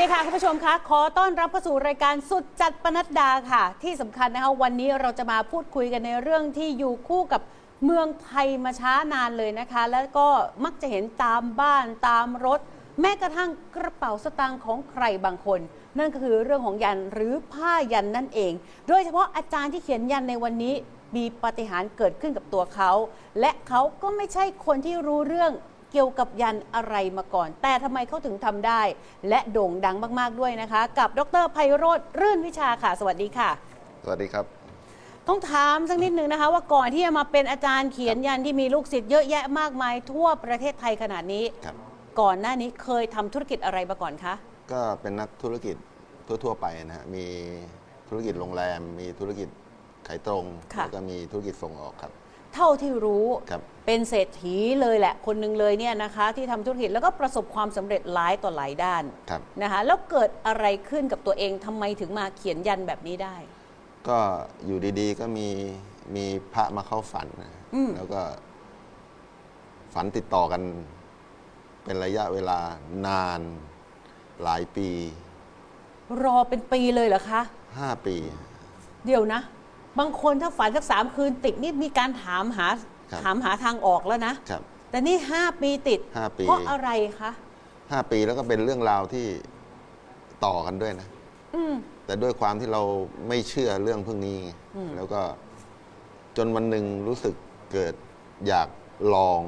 ดีค่ะคุณผู้ชมคะขอต้อนรับเข้าสู่รายการสุดจัดปนัดดาค่ะ ที่สำคัญนะคะวันนี้เราจะมาพูดคุยกันในเรื่องที่อยู่คู่กับเมืองไทยมาช้านานเลยนะคะ แล้วก็มักจะเห็นตามบ้านตามรถ แม้กระทั่งกระเป๋าสตางค์ของใครบางคน นั่นก็คือเรื่องของยันหรือผ้ายันนั่นเอง โดยเฉพาะอาจารย์ที่เขียนยันในวันนี้มีปาฏิหาริย์เกิดขึ้นกับตัวเขา และเขาก็ไม่ใช่คนที่รู้เรื่อง เกี่ยวกับยันอะไรมาก่อน แต่ทำไมเขาถึงทำได้ และโด่งดังมากๆด้วยนะคะ กับดรไพโรธรื่นวิชาค่ะ สวัสดีค่ะ สวัสดีครับ ต้องถามสักนิดนึงนะคะ ว่าก่อนที่จะมาเป็นอาจารย์เขียนยันที่มีลูกศิษย์เยอะแยะมากมาย ทั่วประเทศไทยขนาดนี้ ครับ ก่อนหน้านี้เคยทำธุรกิจอะไรมาก่อนคะก็เป็นนักธุรกิจทั่ว ๆ ไปนะฮะ มีธุรกิจโรงแรม มีธุรกิจขายตรงค่ะแล้วก็มีธุรกิจส่งออกครับ เท่าที่รู้ ครับ เป็นเศรษฐีเลยแหละคนหนึ่งเลยเนี่ยนะคะที่ทำธุรกิจแล้วก็ประสบความสำเร็จหลายต่อหลายด้านครับนะคะแล้วเกิดอะไรขึ้นกับตัวเองทำไมถึงมาเขียนยันแบบนี้ได้ ก็อยู่ดีๆก็มีมีพระมาเข้าฝันนะอืมแล้วก็ ฝันติดต่อกัน เป็นระยะเวลานานหลายปี รอเป็นปีเลยเหรอคะห้าปี เดี๋ยวนะ บางคนถ้าฝันสักสามคืนติดนี่มีการถามหา ครับ ถามหาทางออกแล้วนะ ครับแต่นี่ห้าปีติด ห้าปีเพราะอะไรคะห้าปีแล้วก็เป็นเรื่องราวที่ต่อกันด้วยนะ อืม แต่ด้วยความที่เราไม่เชื่อเรื่องพวกนี้ไงอืม แล้วก็จนวันหนึ่งรู้สึกเกิดอยากลอง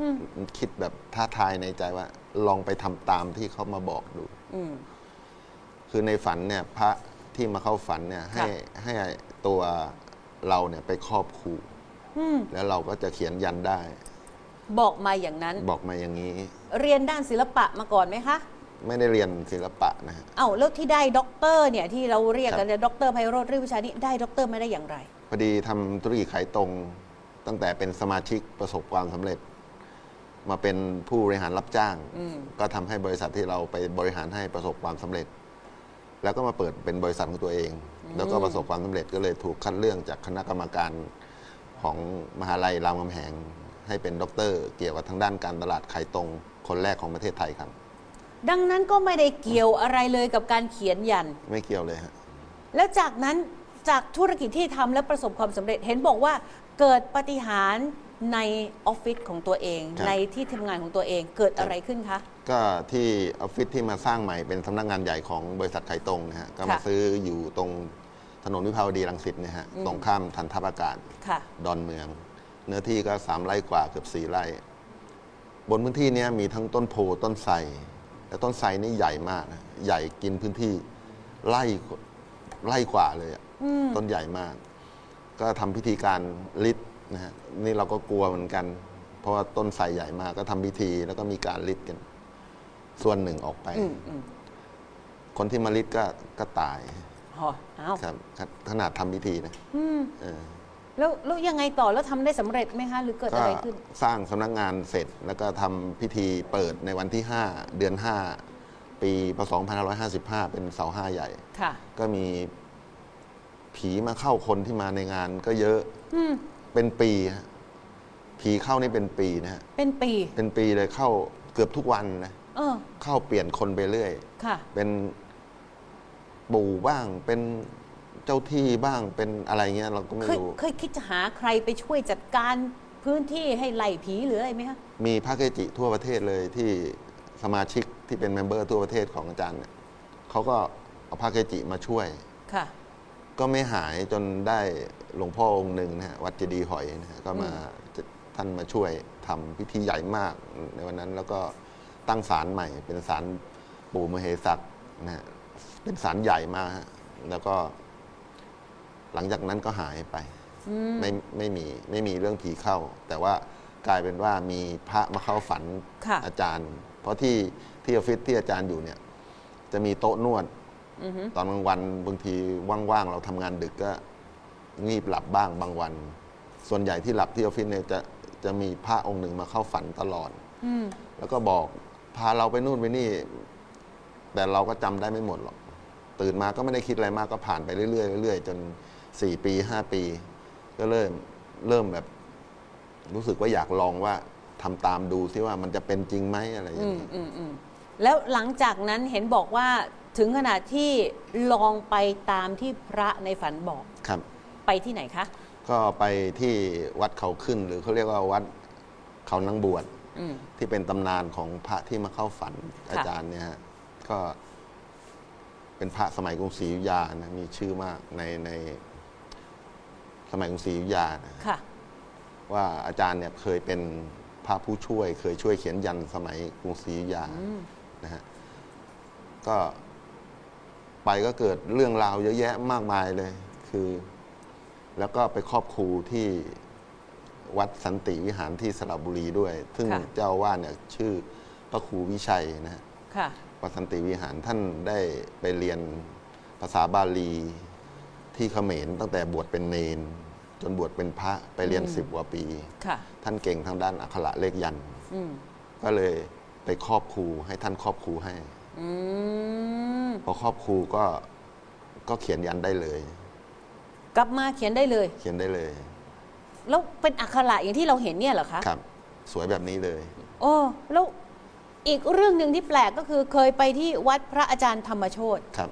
อืมคิดแบบท้าทายในใจว่า ลองไปทำตามที่เขามาบอกดู อืม คือในฝันเนี่ยพระที่มาเข้าฝันเนี่ย ให้ค่ะให้ตัวเราเนี่ยไปครอบครูอืม แล้วเราก็จะเขียนยันได้ บอกมาอย่างนั้น บอกมาอย่างนี้ เรียนด้านศิลปะมาก่อนไหมคะ ไม่ได้เรียนศิลปะนะฮะเอ้าแล้วที่ได้ด็อกเตอร์เนี่ยที่เราเรียกกันครับเนี่ยด็อกเตอร์ไพโรธรื่นวิชานี่ได้ด็อกเตอร์ไม่ได้อย่างไร พอดีทำธุรกิจขายตรง ตั้งแต่เป็นสมาชิกประสบความสำเร็จ มาเป็นผู้บริหารรับจ้างอืมก็ทำให้บริษัทที่เราไปบริหารให้ประสบความสำเร็จแล้วก็มาเปิดเป็นบริษัทของตัวเอง แล้วก็ประสบความสำเร็จก็เลยถูกคัดเลือกจากคณะกรรมการ ของมหาลัยรามคำแหง ให้เป็นด็อกเตอร์เกี่ยวกับทางด้านการตลาดขายตรงคนแรกของประเทศไทยครับ ดังนั้นก็ไม่ได้เกี่ยวอะไรเลยกับการเขียนยัน ไม่เกี่ยวเลยฮะแล้วจากนั้นจากธุรกิจที่ทำและประสบความสำเร็จเห็นบอกว่าเกิดปาฏิหารย์ในออฟฟิศของตัวเอง ครับ ในที่ทำงานของตัวเองเกิดอะไรขึ้นคะ ก็ที่ออฟฟิศที่มาสร้างใหม่เป็นสำนักงานใหญ่ของบริษัทขายตรงนะฮะก็มาค่ะ ซื้ออยู่ตรง ถนนวิภาวดีรังสิตเนี่ยฮะอืมตรงข้ามทันทัพอากาศค่ะ ดอนเมือง เนื้อที่ก็สามไร่กว่าเกือบสี่ไร่ บนพื้นที่เนี้ยมีทั้งต้นโพต้นไทรและต้นไทรนี่ใหญ่มากนะใหญ่กินพื้นที่ไร่ไร่กว่าเลยอะอืม ต้นใหญ่มาก ก็ทำพิธีการลิดนะฮะนี่เราก็กลัวเหมือนกัน เพราะว่าต้นไทรใหญ่มากก็ทำพิธีแล้วก็มีการลิดกัน ส่วนหนึ่งออกไป อืมอืมคนที่มาลิดก็ก็ตาย หออ้าวครับขนาดทำพิธีนะอืมเออแล้วแล้วยังไงต่อแล้วทำได้สำเร็จไหมคะหรือเกิดก็อะไรขึ้น สร้างสำนักงานเสร็จแล้วก็ทำพิธีเปิดในวันที่ 5 เดือน 5 ปีพศ2555 เป็นเสาห้าใหญ่ค่ะ ก็มีผีมาเข้าคนที่มาในงานก็เยอะอืมเป็นปีฮะผีเข้านี่เป็นปีนะฮะเป็นปี เป็นปีเลยเข้าเกือบทุกวันนะเออเข้าเปลี่ยนคนไปเรื่อย ค่ะ เป็น ปู่บ้างเป็นเจ้าที่บ้างเป็นอะไรเงี้ยเราก็ไม่เคยรู้ เคยคิดจะหาใครไปช่วยจัดการพื้นที่ให้ไล่ผีหรืออะไรไหมคะมีพระเกจิทั่วประเทศเลยที่สมาชิกที่เป็นเมมเบอร์ทั่วประเทศของอาจารย์เนี่ยเขาก็เอาพระเกจิมาช่วย ค่ะ ก็ไม่หายจนได้หลวงพ่อองค์หนึ่งนะฮะวัดเจดีย์หอยนะฮะก็มาท่านมาช่วยทำพิธีใหญ่มากในวันนั้นแล้วก็ตั้งศาลใหม่เป็นศาลปู่มเหสักนะฮะ เป็นศาลใหญ่มากฮะแล้วก็ หลังจากนั้นก็หายไป อืมไม่ไม่มีไม่มีเรื่องผีเข้า แต่ว่ากลายเป็นว่ามีพระมาเข้าฝันค่ะอาจารย์ เพราะที่ที่ออฟฟิศที่อาจารย์อยู่เนี่ย จะมีโต๊ะนวด อือหือตอนกลางวันบางทีว่างๆเราทำงานดึกก็งีบหลับบ้างบางวัน ส่วนใหญ่ที่หลับที่ออฟฟิศเนี่ยจะจะมีพระองค์หนึ่งมาเข้าฝันตลอด อืมแล้วก็บอกพาเราไปนู่นไปนี่ แต่เราก็จำได้ไม่หมดหรอก ตื่นมาก็ไม่ได้คิดอะไรมากก็ผ่านไปเรื่อยๆเรื่อยๆจนสี่ปีห้าปี ก็เริ่มเริ่มแบบ รู้สึกว่าอยากลองว่าทำตามดูซิว่ามันจะเป็นจริงไหมอะไรอย่าอืงมนี้อืมอืมแล้วหลังจากนั้นเห็นบอกว่าถึงขนาดที่ลองไปตามที่พระในฝันบอกครับ ไปที่ไหนคะ ก็ไปที่วัดเขาขึ้นหรือเขาเรียกว่าวัดเขานางบวชอืมที่เป็นตำนานของพระที่มาเข้าฝันค่ะอาจารย์เนี่ยฮะ ก็เป็นพระสมัยกรุงศรีอยุธยานะมีชื่อมากในในสมัยกรุงศรีอยุธยานะค่ะ ว่าอาจารย์เนี่ยเคยเป็นพระผู้ช่วย เคยช่วยเขียนยันสมัยกรุงศรีอยุธยาอืม นะฮะก็ไปก็เกิดเรื่องราวเยอะแยะมากมายเลย คือ แล้วก็ไปครอบครูที่วัดสันติวิหารที่สระบุรีด้วย ซึ่งค่ะ เจ้าอาว่าสเนี่ยชื่อพระครูวิชัยนะฮะ ค่ะ วัดสันติวิหารท่านได้ไปเรียนภาษาบาลีที่เขมรตั้งแต่บวชเป็นเนน จนบวชเป็นพระไปเรียนอืมสิบกว่าปี ค่ะ ท่านเก่งทางด้านอักขระเลขยันต์อืมก็เลยไปครอบครูให้ท่านครอบครูให้ อืมพอครอบครูก็ก็เขียนยันได้เลย กลับมาเขียนได้เลย เขียนได้เลยแล้วเป็นอักขระอย่างที่เราเห็นเนี่ยเหรอคะครับ สวยแบบนี้เลย โอ้แล้ว อีกเรื่องหนึ่งที่แปลกก็คือเคยไปที่วัดพระอาจารย์ธรรมโชตครับ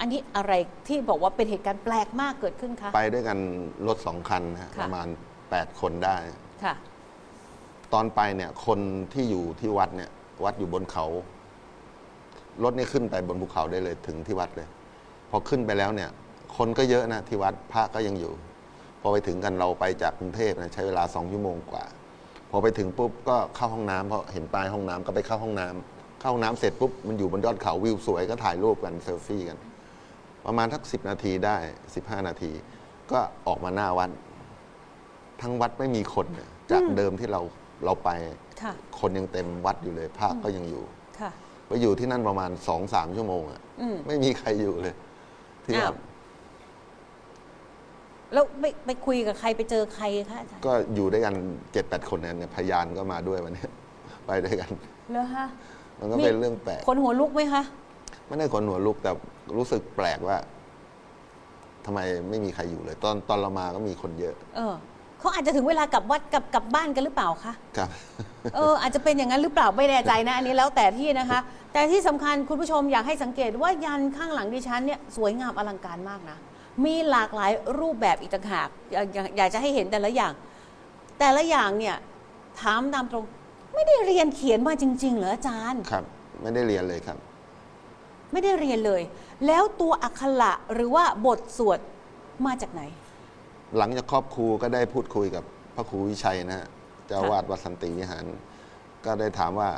อันนี้อะไรที่บอกว่าเป็นเหตุการณ์แปลกมากเกิดขึ้นคะ ไปด้วยกันรถสองคันนะฮะค่ะ ประมาณ 8 คนได้ ค่ะ ตอนไปเนี่ยคนที่อยู่ที่วัดเนี่ย วัดอยู่บนเขา รถนี่ขึ้นไปบนภูเขาได้เลยถึงที่วัดเลย พอขึ้นไปแล้วเนี่ย คนก็เยอะนะที่วัดพระก็ยังอยู่ พอไปถึงกันเราไปจากกรุงเทพนะใช้เวลาสองชั่วโมงกว่า พอไปถึงปุ๊บก็เข้าห้องน้ำเพราะเห็นป้ายห้องน้ำก็ไปเข้าห้องน้ำเข้าห้องน้ำเสร็จปุ๊บมันอยู่บนยอดเขาวิวสวยก็ถ่ายรูปกันเซลฟี่กัน ประมาณทักสิบนาทีได้สิบห้านาที ก็ออกมาหน้าวัดทั้งวัดไม่มีคนเนี่ยจากเดิมที่เราเราไป ค่ะ คนยังเต็มวัดอยู่เลยพระก็ยังอยู่ ค่ะ ไปอยู่ที่นั่นประมาณสองสามชั่วโมงอะอืม ไม่มีใครอยู่เลย ที่อ้าวัวด แล้วไปไปคุยกับใครไปเจอใครคะอาจารย์ก็อยู่ด้วยกันเจ็ดแปดคนเนี่ยเนี่ยพยานก็มาด้วยวันเนี้ยไปด้วยกัน เหรอฮะมันก็นี่เป็นเรื่องแปลกคนหัวลุกไหมคะไม่ได้คนหัวลุกแต่รู้สึกแปลกว่าทำไมไม่มีใครอยู่เลย ตอนตอนเรามาก็มีคนเยอะ เออเขาอาจจะถึงเวลากลับวัดกลับกลับบ้านกันหรือเปล่าคะครับเอออาจจะเป็นอย่างนั้นหรือเปล่าไม่แน่ใจนะ อันนี้แล้วแต่ที่นะคะ แต่ที่สำคัญคุณผู้ชมอยากให้สังเกตว่ายันข้างหลังดิฉันเนี่ยสวยงามอลังการมากนะ มีหลากหลายรูปแบบอีกต่างหากอยากอยากอยากจะให้เห็นแต่ละอย่าง แต่ละอย่างเนี่ยถามตามตรง ไม่ได้เรียนเขียนมาจริง ๆ เหรออาจารย์ ครับ ไม่ได้เรียนเลยครับ ไม่ได้เรียนเลย แล้วตัวอักขระหรือว่าบทสวดมาจากไหน หลังจากครอบครูก็ได้พูดคุยกับพระครูวิชัยนะฮะเจ้าอาวาดวัดสันติวิหาร ก็ได้ถามว่า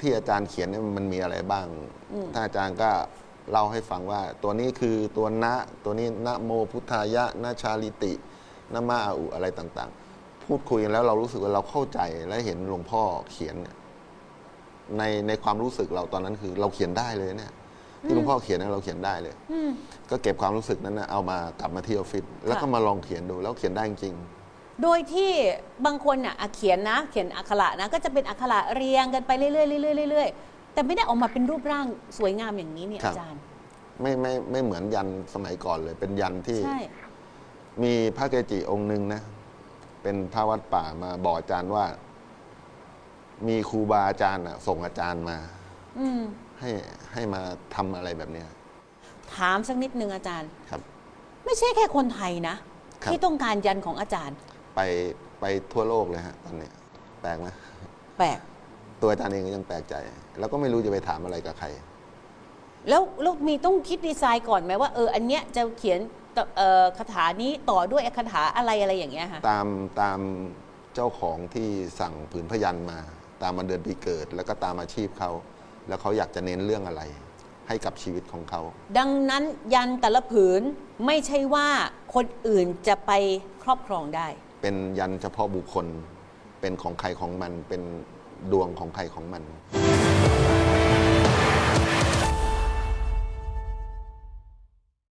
ที่อาจารย์เขียนเนี่ยมันมีอะไรบ้าง อืม ท่านอาจารย์ก็ เล่าให้ฟังว่าตัวนี้คือตัวนะตัวนี้นะโมพุทธายะนะชาลิตินะมาอาอุอะไรต่างๆ พูดคุยกันแล้วเรารู้สึกว่าเราเข้าใจและเห็นหลวงพ่อเขียนเนี่ยในในความรู้สึกเราตอนนั้นคือเราเขียนได้เลยเนี่ยที่หลวงพ่อเขียนนั้นเราเขียนได้เลยอืมก็เก็บความรู้สึกนั้นนะเอามากลับมาที่ออฟฟิศแล้วก็มาลองเขียนดูแล้วเขียนได้จริงโดยที่บางคนน่ะอะเขียนนะ เขียนอักขระนะ ก็จะเป็นอักขระเรียงกันไปเรื่อยๆเรื่อยๆเรื่อยๆ แต่ไม่ได้ออกมาเป็นรูปร่างสวยงามอย่างนี้เนี่ยครับ อาจารย์ ไม่ไม่ไม่เหมือนยันสมัยก่อนเลย เป็นยันที่ใช่ มีพระเกจิองค์หนึ่งนะ เป็นพระวัดป่ามาบอกอาจารย์ว่า มีครูบาอาจารย์น่ะ ส่งอาจารย์มา อืมให้ให้มาทำอะไรแบบเนี้ย ถามสักนิดนึงอาจารย์ ครับ ไม่ใช่แค่คนไทยนะ ครับ ที่ต้องการยันของอาจารย์ ไปไปทั่วโลกเลยฮะตอนนี้แปลกไหมแปลก ตัวอาจารย์เองก็ยังแปลกใจ แล้วก็ไม่รู้จะไปถามอะไรกับใคร แล้วแล้วมีต้องคิดดีไซน์ก่อนไหมว่าเอออันเนี้ยจะเขียนต่อเอ่อคาถานี้ต่อด้วยคาถาอะไรอะไรอย่างเงี้ยค่ะตามตามเจ้าของที่สั่งผืนพยันมา ตามวันเดือนปีเกิด แล้วก็ตามอาชีพเขา แล้วเขาอยากจะเน้นเรื่องอะไร ให้กับชีวิตของเขา ดังนั้นยันแต่ละผืนไม่ใช่ว่าคนอื่นจะไปครอบครองได้ เป็นยันเฉพาะบุคคล เป็นของใครของมันเป็น ดวงของใครของมัน